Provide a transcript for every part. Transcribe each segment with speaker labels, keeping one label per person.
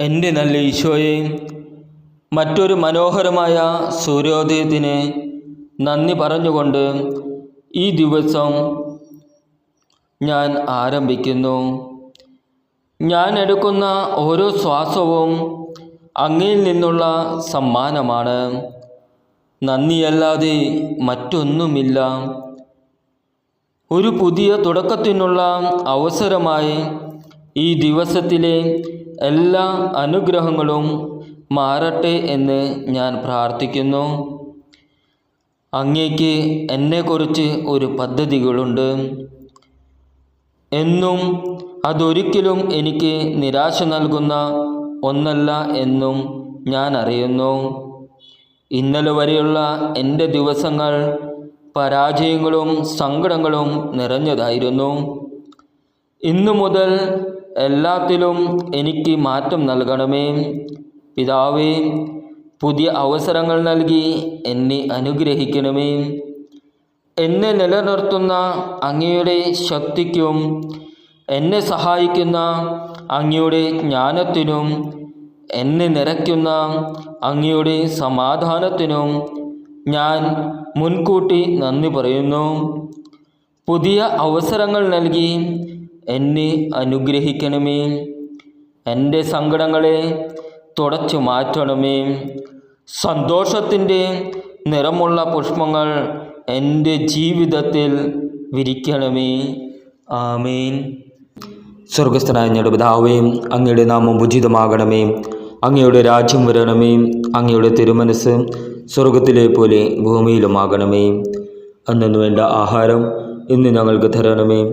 Speaker 1: എന്റെ നല്ല ഈശോയെ മറ്റൊരു മനോഹരമായ സൂര്യോദയത്തിന് നന്ദി പറഞ്ഞുകൊണ്ട് ഈ ദിവസം ഞാൻ ആരംഭിക്കുന്നു. ഞാൻ എടുക്കുന്ന ഓരോ ശ്വാസവും അങ്ങയിൽ നിന്നുള്ള സമ്മാനമാണ്. നന്ദിയല്ലാതെ മറ്റൊന്നുമില്ല. ഒരു പുതിയ തുടക്കത്തിനുള്ള അവസരമായി ഈ ദിവസത്തിലെ എല്ലാ അനുഗ്രഹങ്ങളും മാറട്ടെ എന്ന് ഞാൻ പ്രാർത്ഥിക്കുന്നു. അങ്ങേക്ക് എന്നെക്കുറിച്ച് ഒരു പദ്ധതികളുണ്ട്. എന്നും അതൊരിക്കലും എനിക്ക് നിരാശ നൽകുന്ന ഒന്നല്ല എന്നും ഞാൻ അറിയുന്നു. ഇന്നലെ വരെയുള്ള എന്റെ ദിവസങ്ങൾ പരാജയങ്ങളും സങ്കടങ്ങളും നിറഞ്ഞതായിരുന്നു. ഇന്നു മുതൽ എല്ലാത്തിലും എനിക്ക് മാറ്റം നൽകണമേ. പിതാവേ പുതിയ അവസരങ്ങൾ നൽകി എന്നെ അനുഗ്രഹിക്കണമേ. എന്നെ നിലനിർത്തുന്ന അങ്ങയുടെ ശക്തിക്കും എന്നെ സഹായിക്കുന്ന അങ്ങയുടെ ജ്ഞാനത്തിനും എന്നെ നിറയ്ക്കുന്ന അങ്ങയുടെ സമാധാനത്തിനും ഞാൻ മുൻകൂട്ടി നന്ദി പറയുന്നു. പുതിയ അവസരങ്ങൾ നൽകി എന്നെ അനുഗ്രഹിക്കണമേ. എന്റെ സങ്കടങ്ങളെ തുടച്ചു മാറ്റണമേ. സന്തോഷത്തിന്റെ നിറമുള്ള പുഷ്പങ്ങൾ എന്റെ ജീവിതത്തിൽ വിരിക്കണമേ. ആമേൻ.
Speaker 2: സ്വർഗസ്ഥനായ ഞങ്ങളുടെ പിതാവേ അങ്ങയുടെ നാമം ഉചിതമാകണമേ. അങ്ങയുടെ രാജ്യം വരണമേ. അങ്ങയുടെ തിരുമനസ് സ്വർഗത്തിലെ പോലെ ഭൂമിയിലുമാകണമേ. അന്നു വേണ്ട ആഹാരം ഇന്ന് ഞങ്ങൾക്ക് തരണമേ.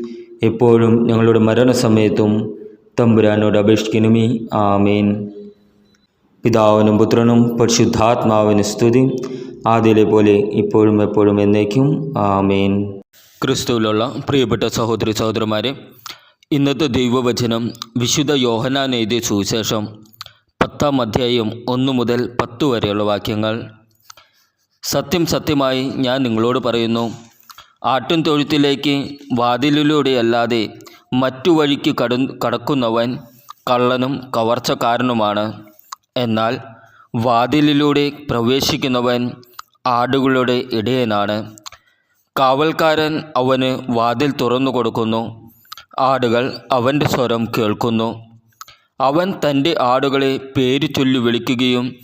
Speaker 2: എപ്പോഴും ഞങ്ങളുടെ മരണസമയത്തും തമ്പുരാനോട് അപേക്ഷിക്കണമേ. ആമേൻ. പിതാവിനും പുത്രനും പരിശുദ്ധാത്മാവിന് സ്തുതി. ആദ്യയിലെ പോലെ ഇപ്പോഴും എപ്പോഴും എന്നേക്കും. ആമേൻ.
Speaker 1: ക്രിസ്തുവിലുള്ള പ്രിയപ്പെട്ട സഹോദരി സഹോദരന്മാരെ ഇന്നത്തെ ദൈവവചനം വിശുദ്ധ യോഹനാൻ എഴുതിയ സുവിശേഷം പത്താം അധ്യായം ഒന്ന് മുതൽ പത്ത് വരെയുള്ള വാക്യങ്ങൾ. സത്യം സത്യമായി ഞാൻ നിങ്ങളോട് പറയുന്നു. ആട്ടിൻ തൊഴുത്തിലേക്ക് വാതിലിലൂടെയല്ലാതെ മറ്റു വഴിക്ക് കട കടക്കുന്നവൻ കള്ളനും കവർച്ചക്കാരനുമാണ്. എന്നാൽ വാതിലിലൂടെ പ്രവേശിക്കുന്നവൻ ആടുകളുടെ ഇടയനാണ്. കാവൽക്കാരൻ അവന് വാതിൽ തുറന്നു കൊടുക്കുന്നു. ആടുകൾ അവന്റെ സ്വരം കേൾക്കുന്നു. അവൻ തന്റെ ആടുകളെ പേര് ചൊല്ലി വിളിക്കുകയും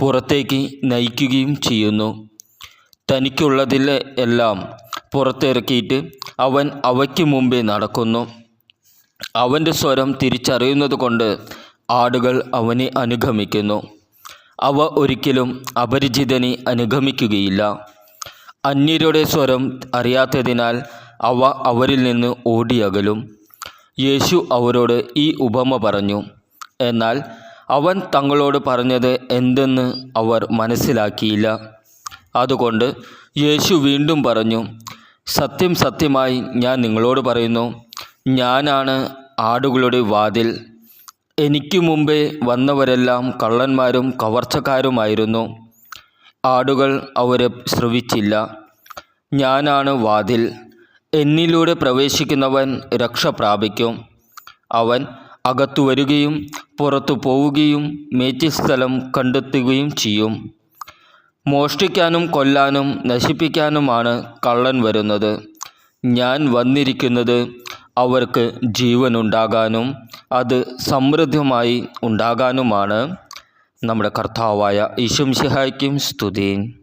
Speaker 1: പുറത്തേക്ക് നയിക്കുകയും ചെയ്യുന്നു. തനിക്കുള്ളതിലെ എല്ലാം പുറത്തിറക്കിയിട്ട് അവൻ അവയ്ക്ക് മുമ്പേ നടക്കുന്നു. അവന്റെ സ്വരം തിരിച്ചറിയുന്നത് കൊണ്ട് ആടുകൾ അവനെ അനുഗമിക്കുന്നു. അവ ഒരിക്കലും അപരിചിതനെ അനുഗമിക്കുകയില്ല. അന്യരുടെ സ്വരം അറിയാത്തതിനാൽ അവ അവരിൽ നിന്ന് ഓടിയകലും. യേശു അവരോട് ഈ ഉപമ പറഞ്ഞു. എന്നാൽ അവൻ തങ്ങളോട് പറഞ്ഞത് എന്തെന്ന് അവർ മനസ്സിലാക്കിയില്ല. അതുകൊണ്ട് യേശു വീണ്ടും പറഞ്ഞു സത്യം സത്യമായി ഞാൻ നിങ്ങളോട് പറയുന്നു. ഞാനാണ് ആടുകളുടെ വാതിൽ. എനിക്ക് മുമ്പേ വന്നവരെല്ലാം കള്ളന്മാരും കവർച്ചക്കാരുമായിരുന്നു. ആടുകൾ അവരെ ശ്രവിച്ചില്ല. ഞാനാണ് വാതിൽ. എന്നിലൂടെ പ്രവേശിക്കുന്നവൻ രക്ഷ പ്രാപിക്കും. അവൻ അകത്തു വരികയും പുറത്തു പോവുകയും മേച്ചിസ്ഥലം കണ്ടെത്തുകയും ചെയ്യും. മോഷ്ടിക്കാനും കൊല്ലാനും നശിപ്പിക്കാനുമാണ് കള്ളൻ വരുന്നത്. ഞാൻ വന്നിരിക്കുന്നത് അവർക്ക് ജീവനുണ്ടാകാനും അത് സമൃദ്ധമായി ഉണ്ടാകാനുമാണ്. നമ്മുടെ കർത്താവായ ഈശംസിഹായ്ക്കും സ്തുതി